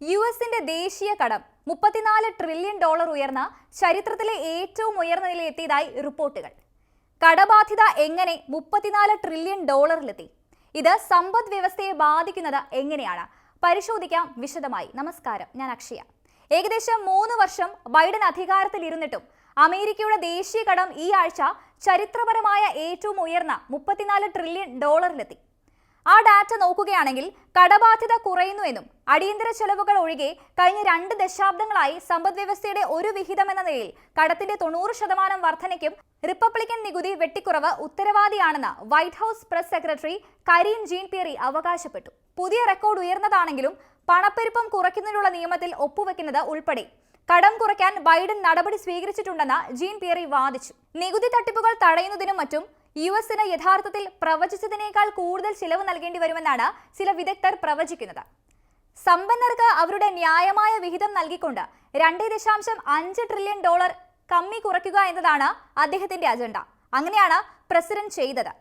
U എസിന്റെ ദേശീയ കടം മുപ്പത്തിനാല് ട്രില്യൺ ഡോളർ ഉയർന്ന ചരിത്രത്തിലെ ഏറ്റവും ഉയർന്ന നിലയിലെത്തിയതായി റിപ്പോർട്ടുകൾ. കടബാധ്യത എങ്ങനെ മുപ്പത്തിനാല് ട്രില്യൺ ഡോളറിലെത്തി ഇത് സമ്പദ് വ്യവസ്ഥയെ ബാധിക്കുന്നത് എങ്ങനെയാണ്? പരിശോധിക്കാം വിശദമായി. നമസ്കാരം ഞാൻ അക്ഷയ. ഏകദേശം മൂന്ന് വർഷം ബൈഡൻ അധികാരത്തിൽ ഇരുന്നിട്ടും അമേരിക്കയുടെ ദേശീയ കടം ഈ ആഴ്ച ചരിത്രപരമായ ഏറ്റവും ഉയർന്ന മുപ്പത്തിനാല് ട്രില്യൺ ഡോളറിലെത്തി ആ ഡാറ്റ നോക്കുകയാണെങ്കിൽ കടബാധ്യത കുറയുന്നു എന്നും അടിയന്തര ചെലവുകൾ ഒഴികെ കഴിഞ്ഞ രണ്ട് ദശാബ്ദങ്ങളായി സമ്പദ് വ്യവസ്ഥയുടെ ഒരു വിഹിതം എന്ന നിലയിൽ കടത്തിന്റെ തൊണ്ണൂറ് ശതമാനം വർധനയ്ക്കും റിപ്പബ്ലിക്കൻ നികുതി വെട്ടിക്കുറവ് ഉത്തരവാദിയാണെന്ന് White House press secretary Karine Jean Pierre അവകാശപ്പെട്ടു. പുതിയ റെക്കോർഡ് ഉയർന്നതാണെങ്കിലും പണപ്പെരുപ്പം കുറയ്ക്കുന്നതിനുള്ള നിയമത്തിൽ ഒപ്പുവെക്കുന്നത് ഉൾപ്പെടെ കടം കുറയ്ക്കാൻ ബൈഡൻ നടപടി സ്വീകരിച്ചിട്ടുണ്ടെന്ന് ജീൻ പിയറി വാദിച്ചു. നികുതി തട്ടിപ്പുകൾ തടയുന്നതിനും മറ്റും യു എസിന് യഥാർത്ഥത്തിൽ പ്രവചിച്ചതിനേക്കാൾ കൂടുതൽ ചിലവ് നൽകേണ്ടി വരുമെന്നാണ് ചില വിദഗ്ധർ പ്രവചിക്കുന്നത്. സമ്പന്നർക്ക് അവരുടെ ന്യായമായ വിഹിതം നൽകിക്കൊണ്ട് രണ്ട് ദശാംശം അഞ്ച് ട്രില്യൺ ഡോളർ കമ്മി കുറയ്ക്കുക എന്നതാണ് അദ്ദേഹത്തിന്റെ അജണ്ട. അങ്ങനെയാണ് പ്രസിഡന്റ് ചെയ്തത്.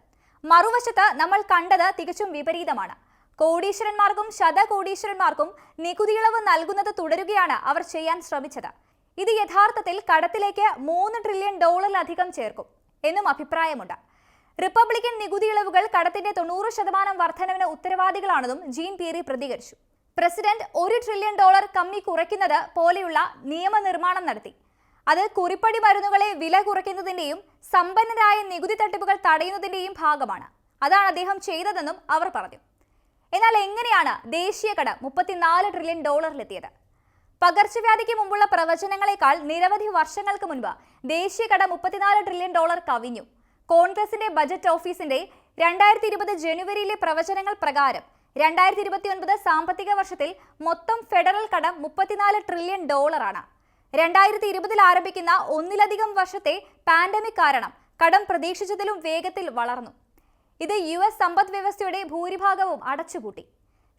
മറുവശത്ത് നമ്മൾ കണ്ടത് തികച്ചും വിപരീതമാണ്. കോടീശ്വരന്മാർക്കും ശതകോടീശ്വരന്മാർക്കും നികുതിയിളവ് നൽകുന്നത് തുടരുകയാണ് അവർ ചെയ്യാൻ ശ്രമിച്ചത്. ഇത് യഥാർത്ഥത്തിൽ കടത്തിലേക്ക് മൂന്ന് ട്രില്യൺ ഡോളറിലധികം ചേർക്കും എന്നും അഭിപ്രായമുണ്ട്. റിപ്പബ്ലിക്കൻ നികുതി ഇളവുകൾ കടത്തിന്റെ തൊണ്ണൂറ് ശതമാനം വർധനവിന് ഉത്തരവാദികളാണെന്നും ജീൻ പിയറി പ്രതികരിച്ചു. പ്രസിഡന്റ് ഒരു ട്രില്യൺ ഡോളർ കമ്മി കുറയ്ക്കുന്നത് പോലെയുള്ള നിയമനിർമ്മാണം നടത്തി. അത് കുറിപ്പടി മരുന്നുകളെ വില കുറയ്ക്കുന്നതിന്റെയും സമ്പന്നരായ നികുതി തട്ടിപ്പുകൾ തടയുന്നതിന്റെയും ഭാഗമാണ്. അതാണ് അദ്ദേഹം ചെയ്തതെന്നും അവർ പറഞ്ഞു. എന്നാൽ എങ്ങനെയാണ് ദേശീയ കട മുപ്പത്തിനാല് ട്രില്യൺ ഡോളറിലെത്തിയത്? പകർച്ചവ്യാധിക്ക് മുമ്പുള്ള പ്രവചനങ്ങളെക്കാൾ നിരവധി വർഷങ്ങൾക്ക് മുൻപ് ദേശീയ കട മുപ്പത്തിനാല് ട്രില്യൺ ഡോളർ കവിഞ്ഞു. കോൺഗ്രസിന്റെ ബജറ്റ് ഓഫീസിന്റെ രണ്ടായിരത്തി ഇരുപത് ജനുവരിയിലെ പ്രവചനങ്ങൾ പ്രകാരം രണ്ടായിരത്തി ഇരുപത്തി ഒൻപത് സാമ്പത്തിക വർഷത്തിൽ മൊത്തം ഫെഡറൽ കടം മുപ്പത്തിനാല് ട്രില്യൺ ഡോളറാണ്. രണ്ടായിരത്തി ഇരുപതിൽ ആരംഭിക്കുന്ന ഒന്നിലധികം വർഷത്തെ പാൻഡമിക് കാരണം കടം പ്രതീക്ഷിച്ചതിലും വേഗത്തിൽ വളർന്നു. ഇത് യു എസ് സമ്പദ് വ്യവസ്ഥയുടെ ഭൂരിഭാഗവും അടച്ചുപൂട്ടി.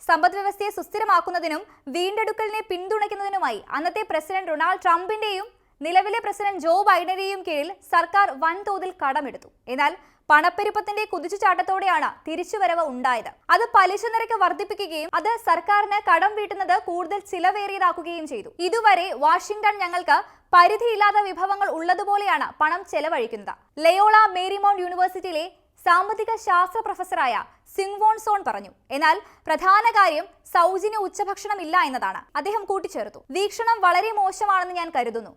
സമ്പദ് വ്യവസ്ഥയെ സുസ്ഥിരമാക്കുന്നതിനും വീണ്ടെടുക്കലിനെ പിന്തുണയ്ക്കുന്നതിനുമായി അന്നത്തെ പ്രസിഡന്റ് ഡൊണാൾഡ് ട്രംപിന്റെയും നിലവിലെ പ്രസിഡന്റ് ജോ ബൈഡനെയും കീഴിൽ സർക്കാർ വൻതോതിൽ കടമെടുത്തു. എന്നാൽ പണപ്പെരുപ്പത്തിന്റെ കുതിച്ചുചാട്ടത്തോടെയാണ് തിരിച്ചുവരവ് ഉണ്ടായത്. അത് പലിശ നിരക്ക് വർദ്ധിപ്പിക്കുകയും അത് സർക്കാരിന് കടം വീട്ടുന്നത് കൂടുതൽ ചിലവേറിയതാക്കുകയും ചെയ്തു. ഇതുവരെ വാഷിംഗ്ടൺ ഞങ്ങൾക്ക് പരിധിയില്ലാത്ത വിഭവങ്ങൾ ഉള്ളതുപോലെയാണ് പണം ചെലവഴിക്കുന്നത്. ലയോള മേരിമൗണ്ട് യൂണിവേഴ്സിറ്റിയിലെ സാമ്പത്തിക ശാസ്ത്ര പ്രൊഫസറായ സിംഗ്വോൺ സോൺ പറഞ്ഞു എന്നാൽ പ്രധാന കാര്യം സൗജന്യ ഉച്ചഭക്ഷണം ഇല്ല എന്നതാണ്. അദ്ദേഹം കൂട്ടിച്ചേർത്തു. വീക്ഷണം വളരെ മോശമാണെന്ന് ഞാൻ കരുതുന്നു.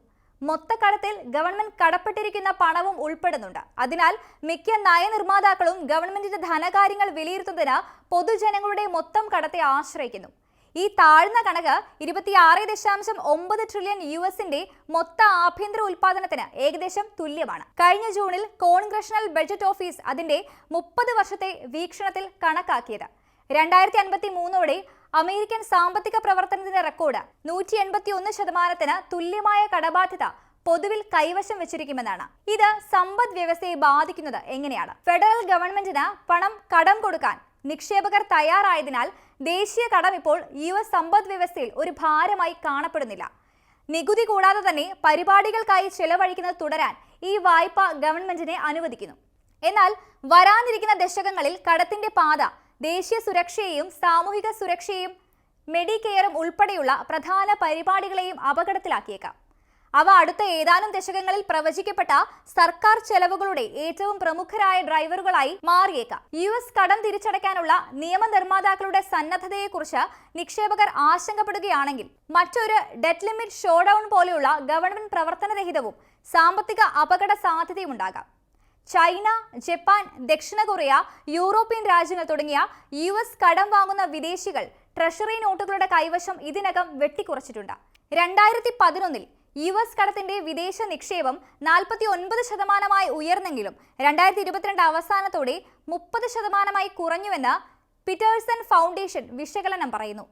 മൊത്തക്കടത്തിൽ ഗവൺമെന്റ് കടപ്പെട്ടിരിക്കുന്ന പണവും ഉൾപ്പെടുന്നുണ്ട്. അതിനാൽ മിക്ക നയനിർമ്മാതാക്കളും ഗവൺമെന്റിന്റെ ധനകാര്യങ്ങൾ വിലയിരുത്തുന്നതിന് പൊതുജനങ്ങളുടെ മൊത്തം കടത്തെ ആശ്രയിക്കുന്നു. ഈ താഴ്ന്ന കണക്ക് ഇരുപത്തിയാറ് ദശാംശം ഒമ്പത് ട്രില്യൺ യു എസിന്റെ മൊത്ത ആഭ്യന്തര ഉൽപാദനത്തിന് ഏകദേശം തുല്യമാണ്. കഴിഞ്ഞ ജൂണിൽ കോൺഗ്രഷണൽ ബഡ്ജറ്റ് ഓഫീസ് അതിന്റെ മുപ്പത് വർഷത്തെ വീക്ഷണത്തിൽ കണക്കാക്കിയത്. രണ്ടായിരത്തി അൻപത്തി മൂന്നോടെ അമേരിക്കൻ സാമ്പത്തിക പ്രവർത്തനത്തിന്റെ റെക്കോർഡ് നൂറ്റി എൺപത്തി ഒന്ന് ശതമാനത്തിന് തുല്യമായ കടബാധ്യത പൊതുവിൽ കൈവശം വെച്ചിരിക്കുമെന്നാണ്. ഇത് സമ്പദ് വ്യവസ്ഥയെ ബാധിക്കുന്നത് എങ്ങനെയാണ്? ഫെഡറൽ ഗവൺമെന്റിന് പണം കടം കൊടുക്കാൻ നിക്ഷേപകർ തയ്യാറായതിനാൽ ദേശീയ കടം ഇപ്പോൾ യു എസ് സമ്പദ് വ്യവസ്ഥയിൽ ഒരു ഭാരമായി കാണപ്പെടുന്നില്ല. നികുതി കൂടാതെ തന്നെ പരിപാടികൾക്കായി ചെലവഴിക്കുന്നത് തുടരാൻ ഈ വായ്പ ഗവൺമെന്റിനെ അനുവദിക്കുന്നു. എന്നാൽ വരാനിരിക്കുന്ന ദശകങ്ങളിൽ കടത്തിന്റെ പാത ദേശീയ സുരക്ഷയെയും സാമൂഹിക സുരക്ഷയെയും മെഡിക്കെയറും ഉൾപ്പെടെയുള്ള പ്രധാന പരിപാടികളെയും അപകടത്തിലാക്കിയേക്കാം. അവ അടുത്ത ഏതാനും ദശകങ്ങളിൽ പ്രവചിക്കപ്പെട്ട സർക്കാർ ചെലവുകളുടെ ഏറ്റവും പ്രമുഖരായ ഡ്രൈവറുകളായി മാറിയേക്കാം. യു എസ് കടം തിരിച്ചടയ്ക്കാനുള്ള നിയമനിർമ്മാതാക്കളുടെ സന്നദ്ധതയെക്കുറിച്ച് നിക്ഷേപകർ ആശങ്കപ്പെടുകയാണെങ്കിൽ മറ്റൊരു ഡെറ്റ് ലിമിറ്റ് ഷോഡൌൺ പോലെയുള്ള ഗവൺമെന്റ് പ്രവർത്തനരഹിതവും സാമ്പത്തിക അപകട സാധ്യതയും ഉണ്ടാകാം ചൈന ജപ്പാൻ ദക്ഷിണ കൊറിയ യൂറോപ്യൻ രാജ്യങ്ങൾ തുടങ്ങിയ യു എസ് കടം വാങ്ങുന്ന വിദേശികൾ ട്രഷറി നോട്ടുകളുടെ കൈവശം ഇതിനകം വെട്ടിക്കുറച്ചിട്ടുണ്ട്. രണ്ടായിരത്തി പതിനൊന്നിൽ യു എസ് കടത്തിന്റെ വിദേശ നിക്ഷേപം നാൽപ്പത്തി ഒൻപത് ശതമാനമായി ഉയർന്നെങ്കിലും രണ്ടായിരത്തി ഇരുപത്തിരണ്ട് അവസാനത്തോടെ മുപ്പത് ശതമാനമായി കുറഞ്ഞുവെന്ന് പിറ്റേഴ്സൺ ഫൗണ്ടേഷൻ വിശകലനം പറയുന്നു.